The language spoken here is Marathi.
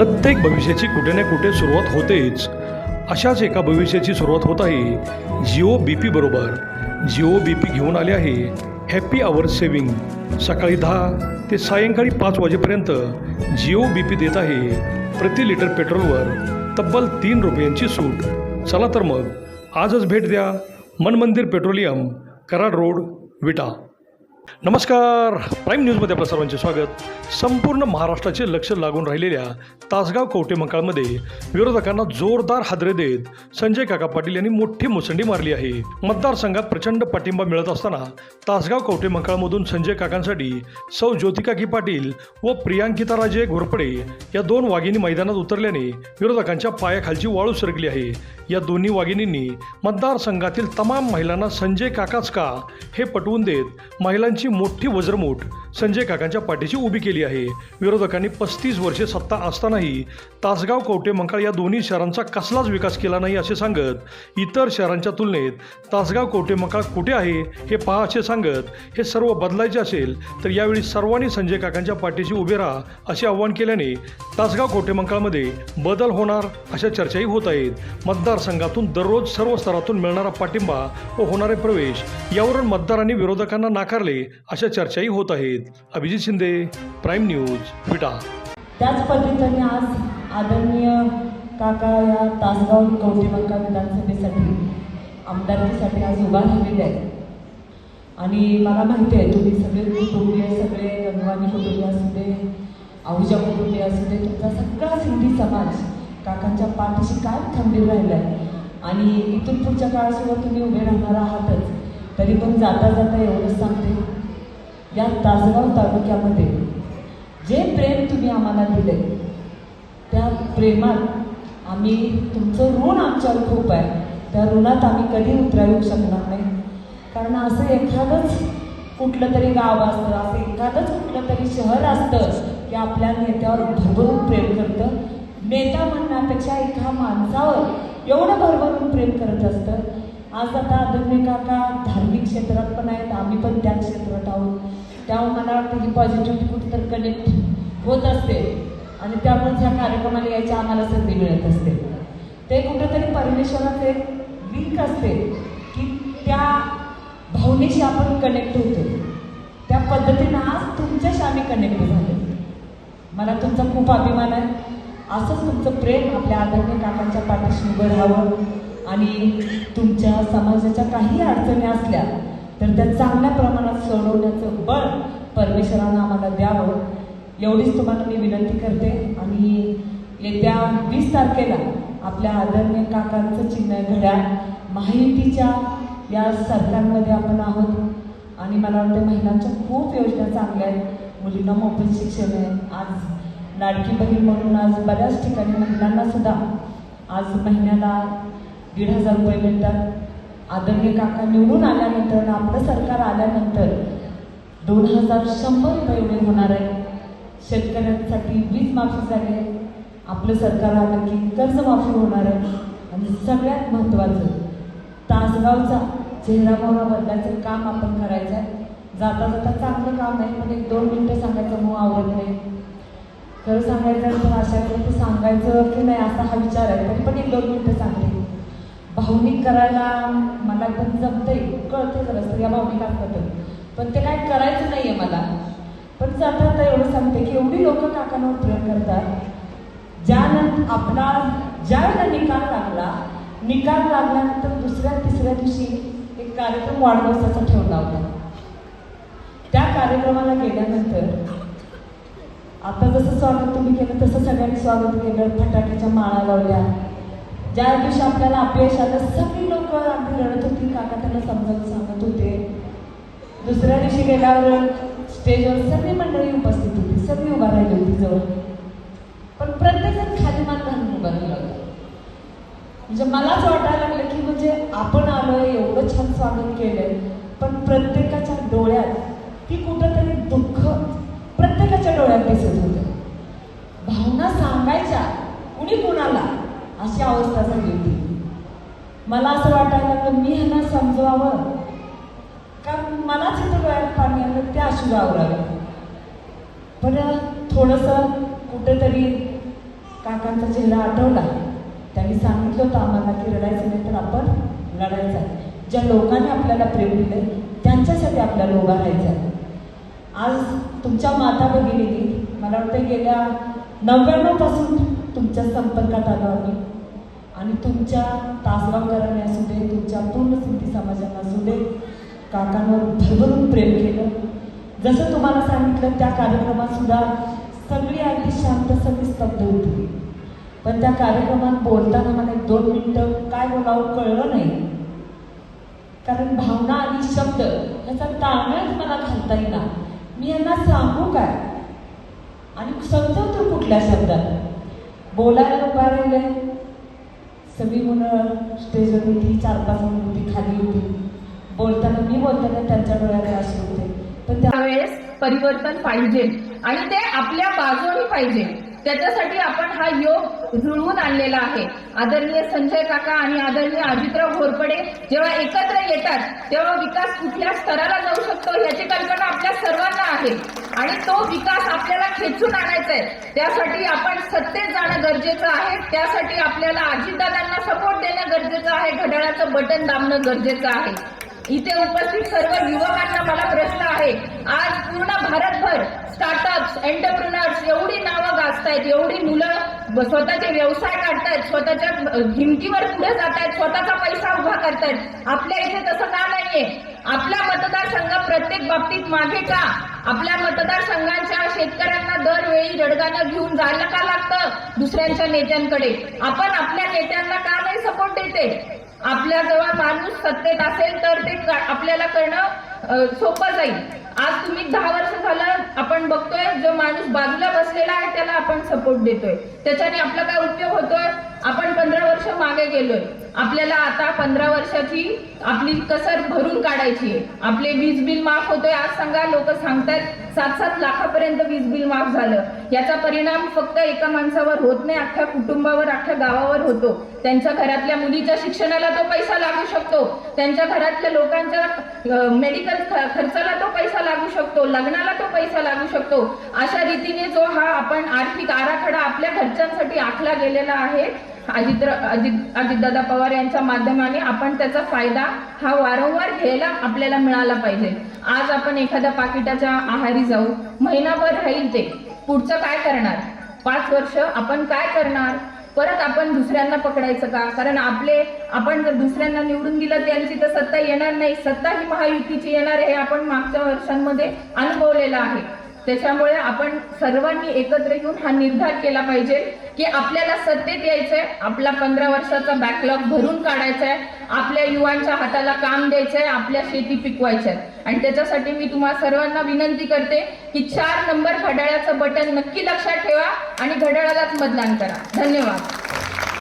प्रत्येक भविष्याची कुठे ना कुठे सुरुवात होतेच. अशाच एका भविष्याची सुरुवात होत आहे. जिओ बी पी बरोबर. जिओ बी पी घेऊन आले आहे. हॅपी आवर सेविंग सकाळी दहा ते सायंकाळी पाच वाजेपर्यंत जिओ बी पी देत आहे. प्रति लिटर पेट्रोलवर तब्बल तीन रुपयांची सूट. चला तर मग आजच भेट द्या. Manmandir petroleum Karad road Vita. नमस्कार. प्राईम न्यूजमध्ये आपलं सर्वांचे स्वागत. संपूर्ण महाराष्ट्राचे लक्ष लागून राहिलेल्या तासगाव कवटेमंकाळमध्ये विरोधकांना जोरदार हादरे देत संजय काका पाटील यांनी मोठी मुसंडी मारली आहे. मतदारसंघात प्रचंड पाठिंबा मिळत असताना तासगाव कवटेमंकाळमधून संजय काकांसाठी सौ ज्योतिकाकी पाटील व प्रियांकिता राजे घोरपडे या दोन वाघिणी मैदानात उतरल्याने विरोधकांच्या पायाखालची वाळू सरकली आहे. या दोन्ही वाघिणींनी मतदारसंघातील तमाम महिलांना संजय काकाच का हे पटवून देत महिलांची मोठी वज्रमूठ संजय काकांच्या पाठीशी उभी केली आहे. विरोधकांनी पस्तीस वर्षे सत्ता असतानाही तासगाव कवटे मंकाळ या दोन्ही शहरांचा कसलाच विकास केला नाही असे सांगत इतर शहरांच्या तुलनेत तासगाव कवटे मंकाळ कुठे आहे हे पहा असे सांगत हे सर्व बदलायचे असेल तर यावेळी सर्वांनी संजय काकांच्या पाठीशी उभे राहा असे आव्हान केल्याने तासगाव कवटे मंकाळमध्ये बदल होणार अशा चर्चाही होत आहेत. मतदारसंघातून दररोज सर्व स्तरातून मिळणारा पाठिंबा व होणारे प्रवेश यावरून मतदारांनी विरोधकांना नाकारले अशा चर्चाही होत आहेत. Abhijit Shinde prime news Vita. त्याच पद्धतीने आज आदरणीय काका या तासगाव कवटेमंका विधानसभेसाठी आमदारकीसाठी आज उभा राहिलेले आहेत. आणि मला माहिती आहे तुम्ही सगळे कुटुंबीय सगळे गंगवानी कुटुंबीय असू दे आहुजा कुटुंबीय असू दे तुमचा सगळा सिंधी समाज काकांच्या पाठीशी काय खंबीर राहिला आहे आणि इथून पुढच्या काळासोबत तुम्ही उभे राहणार आहातच तरी पण जाता जाता एवढंच सांगते. या तासगाव तालुक्यामध्ये जे प्रेम तुम्ही आम्हाला दिले त्या प्रेमात आम्ही तुमचं ऋण आमच्यावर खूप आहे. त्या ऋणात आम्ही कधी उतरावू शकणार नाही. कारण असं एखादंच कुठलं तरी गाव असतं असं एखादंच कुठलं तरी शहर असतं की आपल्या नेत्यावर भरभरून प्रेम करतं. नेता म्हणण्यापेक्षा एका माणसावर एवढं भरभरून प्रेम करत असतं. आज आता आदरणीय काका धार्मिक क्षेत्रात पण आहेत. आम्ही पण त्या क्षेत्रात आहोत. त्यामुळे मला वाटतं ही पॉझिटिव्हिटी कुठेतरी कनेक्ट होत असते. आणि त्यामुळे ह्या कार्यक्रमाला यायची आम्हाला संधी मिळत असते. ते कुठेतरी परमेश्वराचं एक लिंक असते की त्या भावनेशी आपण कनेक्ट होतो. त्या पद्धतीनं आज तुमच्याशी आम्ही कनेक्ट झालो. मला तुमचा खूप अभिमान आहे. असंच तुमचं प्रेम आपल्या आदरणीय काकांच्या पाठीशी उभं राहावं. आणि तुमच्या समाजाच्या काही अडचणी असल्या तर त्या चांगल्या प्रमाणात सोडवण्याचं बळ परमेश्वरानं आम्हाला द्यावं. एवढीच तुम्हाला मी विनंती करते. आणि येत्या वीस तारखेला आपल्या आदरणीय काकांचं चिन्ह घड्याळ माहितीच्या या सरकारमध्ये आपण आहोत. आणि मला वाटतं महिलांच्या खूप योजना चांगल्या आहेत. मुलींना मोफत शिक्षण आहे. आज लाडकी बहीण म्हणून आज बऱ्याच ठिकाणी महिलांना सुद्धा आज महिन्याला दीड हजार रुपये मिळतात. आदरणीय काका निवडून आल्यानंतर आणि आपलं सरकार आल्यानंतर दोन हजार शंभर रुपये एवढे होणार आहे शेतकऱ्यांसाठी वीज माफी झाली आहे. आपलं सरकार आलं की कर्जमाफी होणार आहे. आणि सगळ्यात महत्त्वाचं तासगावचा चेहरा मोहरा बदलायचं काम आपण करायचं आहे. जाता जाता चांगलं काम आहे पण एक दोन मिनटं सांगायचं मग आवडत नाही. खरं सांगायचं तर अशा सांगायचं की नाही असा हा विचार आहे तरी पण एक दोन मिनटं सांगते. भावनिक करायला मला पण जमतंय कळतं जरा स्त्रिया भावनिक असतात पण ते काय करायचं नाही आहे मला. पण जाता एवढं सांगते की एवढी लोक काकांवर प्रेम करतात ज्यानंतर आपला ज्या वेळेला निकाल लागला निकाल लागल्यानंतर दुसऱ्या तिसऱ्या दिवशी एक कार्यक्रम वाढदिवसाचा ठेवला होता त्या कार्यक्रमाला गेल्यानंतर आता जसं स्वागत तुम्ही केलं तसं सगळ्यांनी स्वागत केलं फटाक्याच्या माळा लावल्या ज्या दिवशी आपल्याला अपयश आलं सगळी लोक आम्ही रडत होती काका त्यांना समजावून सांगत होते. दुसऱ्या दिवशी गेल्यावर स्टेजवर सगळी मंडळी उपस्थित होती सगळी उभा राहिली होती जवळ. पण प्रत्येकजण खाली मान घालून उभा राहिला होता. म्हणजे मलाच वाटायला लागलं की म्हणजे आपण आलोय एवढं छान स्वागत केलंय. अशी अवस्था झाली होती. मला असं वाटायला लागलं मी ह्यांना समजवावं? कारण मलाच इथं डोळ्यात पाणी आलं ते अश्रू आवरावे पण थोडंसं कुठेतरी काकांचा चेहरा आठवला. त्यांनी सांगितलं होतं आम्हाला की रडायचं नाही तर आपण लढायचं आहे. ज्या लोकांनी आपल्याला प्रेम दिलं त्यांच्यासाठी आपल्याला उभा राहायचं आहे. आज तुमच्या माता भगिनीने मला वाटतं गेल्या नव्याण्णवपासून तुमच्या संपर्कात आलो आम्ही. आणि तुमच्या तासगावकरांनी असू दे तुमच्या पूर्ण सिद्धी समाजाला असू दे काकांवर भरभरून प्रेम केलं. जसं तुम्हाला सांगितलं त्या कार्यक्रमात सुद्धा सगळी अगदी शांत सगळी स्तब्ध होती. पण त्या कार्यक्रमात बोलताना मला एक दोन मिनटं काय बोलावं कळलं नाही. कारण भावना आणि शब्द याचा ताळमेळच मला घालता येईना. मी यांना सांगू काय? आणि समजवतो कुठल्या शब्दात. बोलायला उभा राहिले सगळी मुलं स्टेजवर होती चार पाच मुलं होती खाली होती. बोलताना मी बोलताना त्यांच्या डोळ्यात असे होते पण त्यावेळेस परिवर्तन पाहिजे आणि ते आपल्या बाजूने पाहिजे. त्याच्यासाठी आपण हा योग जुळवून आणलेला आहे. आदरणीय संजय काका आणि आदरणीय अजितराव घोरपडे जेव्हा एकत्र येतात तेव्हा विकास कुठल्या स्तराला जाऊ शकतो याची कल्पना आपल्या सर्वांना आहे. आणि तो विकास आपल्याला खेचून आणायचा आहे त्यासाठी आपण सत्तेत जाणं गरजेचं आहे. त्यासाठी आपल्याला अजितदादांना सपोर्ट देणं गरजेचं आहे. घड्याळाचं बटन दाबणं गरजेचं आहे. इथे उपस्थित सर्व युवकांना मला प्रश्न आहे. आज पूर्ण भारतभर स्टार्टअप्स एंटरप्रिनर्स एवढी नावं गाजतायत एवढी मुलं स्वतःचे व्यवसाय काढतायत स्वतःच्या हिमतीवर पुढे जातायत स्वतःचा पैसा उभा करतायत. आपल्या इथे तसं का नाहीये? आपला मतदारसंघ प्रत्येक बाबतीत मागे का आपल्या मतदारसंघांच्या शेतकऱ्यांना दरवेळी रडगाणं घेऊन जायला का लागतं? दुसऱ्यांच्या नेत्यांकडे. आपण आपल्या नेत्यांना का नाही सपोर्ट देते? आपल्या जवळ माणूस सत्तेत असेल तर ते आपल्याला करणं सोपं जाईल. आज तुम्ही दहा वर्ष झालं आपण बघतोय जो माणूस बाजूला बसलेला आहे त्याला आपण सपोर्ट देतोय. त्याच्याने आपला काय उपयोग होतोय? आपण पंधरा वर्ष मागे गेलोय. आपल्याला आता पंधरा वर्षाची आपली कसर भरून काढायची आहे. आपले वीज बिल माफ होतोय आज सांगा लोक सांगतायत सात सात लाखापर्यंत वीज बिल माफ झालं. याचा परिणाम फक्त एका माणसावर होत नाही अख्ख्या कुटुंबावर अख्ख्या गावावर होतो. त्यांच्या घरातल्या मुलीच्या शिक्षणाला तो पैसा लागू शकतो. त्यांच्या घरातल्या लोकांच्या मेडिकल खर्चाला तो पैसा लागू शकतो. लग्नाला तो पैसा लागू शकतो. अशा रीतीने जो हा आपण आर्थिक आराखडा आपल्या घरच्यांसाठी आखला गेलेला आहे अजित अजित अजितदादा पवार यांच्या माध्यमाने आपण त्याचा फायदा हा वारंवार घ्यायला आपल्याला मिळाला पाहिजे. आज आपण एखाद्या पाकिटाच्या आहारी जाऊ महिनाभर राहील ते. पुढचं काय करणार? पाच वर्ष आपण काय करणार? परत आपण दुसऱ्यांना पकडायचं का? कारण आपले आपण जर दुसऱ्यांना निवडून दिलं त्यांची तर सत्ता येणार नाही. सत्ता ही महायुतीची येणार हे आपण मागच्या वर्षांमध्ये अनुभवलेलं आहे. त्याच्यामुळे आपण सर्वांनी एकत्र येऊन हा निर्धार केला पाहिजे. की आपल्याला सत्तेत यायचंय आपला पंधरा वर्षाचा बॅकलॉग भरून काढायचा आहे आपल्या युवांच्या हाताला काम द्यायचंय आपल्या शेती पिकवायच्या. आणि त्याच्यासाठी मी तुम्हा सर्वांना विनंती करते की चार नंबर घड्याळाचं बटन नक्की लक्षात ठेवा आणि घड्याळालाच मतदान करा. धन्यवाद.